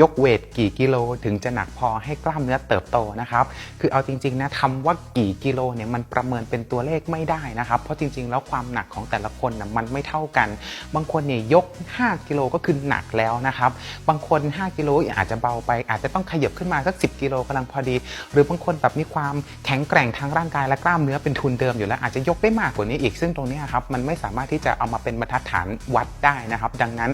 ยกเวทกี่กิโลถึงจะหนักพอให้กล้ามเนื้อเติบโตนะครับ คือเอาจริงๆนะคำว่ากี่กิโลเนี่ยมันประเมินเป็นตัวเลขไม่ได้นะครับ เพราะจริงๆ แล้วความหนักของแต่ละคนนะมันไม่เท่ากัน บางคนเนี่ยยก 5 กิโลก็คือหนักแล้วนะครับ บางคน 5 กิโลอาจจะเบาไป อาจจะต้องขยับขึ้นมาสัก 10 กิโลกำลังพอดี หรือบางคนแบบมีความแข็งแกร่งทางร่างกายและกล้ามเนื้อเป็นทุนเดิมอยู่แล้วอาจจะยกได้มากกว่านี้อีก ซึ่งตรงนี้ครับมันไม่สามารถที่จะเอามาเป็นบรรทัดฐานวัดได้นะครับ ดังนั้น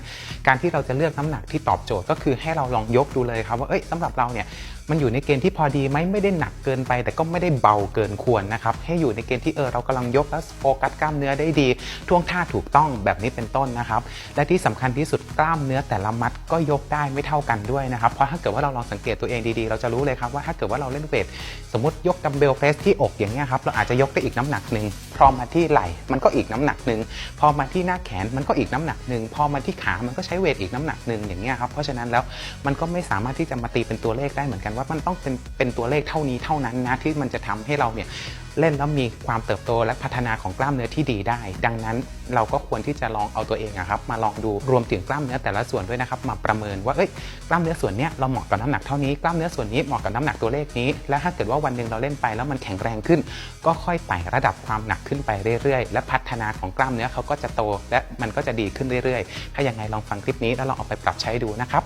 การที่เราจะเลือกน้ำหนักที่ตอบโจทย์ก็คือให้เราลองยกดูเลยครับว่าเอ้ยสำหรับเราเนี่ย มันอยู่ในเกณฑ์ที่พอดีไหมไม่ได้หนักเกินไป แต่ก็ไม่ได้เบาเกินควรนะครับให้อยู่ในเกณฑ์ที่เออเรากำลังยกแล้วโฟกัสกล้ามเนื้อได้ดีท่วงท่าถูกต้องแบบนี้เป็นต้นนะครับ และที่สำคัญที่สุดกล้ามเนื้อแต่ละมัดก็ยกได้ไม่เท่ากันด้วยนะครับเพราะถ้าเกิดว่าเราลองสังเกตตัวเองดีๆ เราจะรู้เลยครับว่าถ้าเกิดว่าเราเล่นเวทสมมติยกดัมเบลเพรสที่อกอย่างเงี้ยครับเราอาจจะยกได้อีกน้ำหนักหนึ่งพอมาที่ไหล่มันก็อีกน้ำหนักหนึ่งพอมาที่หน้าแขนมันก็อีกน้ำหนักหนึ่งพอมาที่ขามันก็ใช้เวทอีกน้ำหนักหนึ่งอย่างเงี้ยครับเพราะฉะนั้นแล้วมันก็ไม่สามารถที่จะมาตีเป็นตัวเลขได้เหมือนกันว่ามันต้องเป็นเป็นตัวเลขเท่านี้เท่านั้นนะที่มันจะทำให้เราเนี่ยเล่นแล้วมีความเติบโตและพัฒนาของกล้ามเนื้อที่ดีได้ ดังนั้นเราก็ควรที่จะลองเอาตัวเองอะครับมาลองดูรวมถึงกล้ามเนื้อแต่ละส่วนด้วยนะครับมาประเมินว่าเอ้ยกล้ามเนื้อส่วนเนี้ยเราเหมาะกับน้ำหนักเท่านี้กล้ามเนื้อส่วนนี้เหมาะกับน้ำหนักตัวเลขนี้ และถ้าเกิดว่าวันหนึ่งเราเล่นไปแล้วมันแข็งแรงขึ้น ก็ค่อยไต่ระดับความหนักขึ้นไปเรื่อยๆ และพัฒนาของกล้ามเนื้อเขาก็จะโต และมันก็จะดีขึ้นเรื่อยๆ ถ้ายังไงลองฟังคลิปนี้แล้วลองเอาไปปรับใช้ดูนะครับ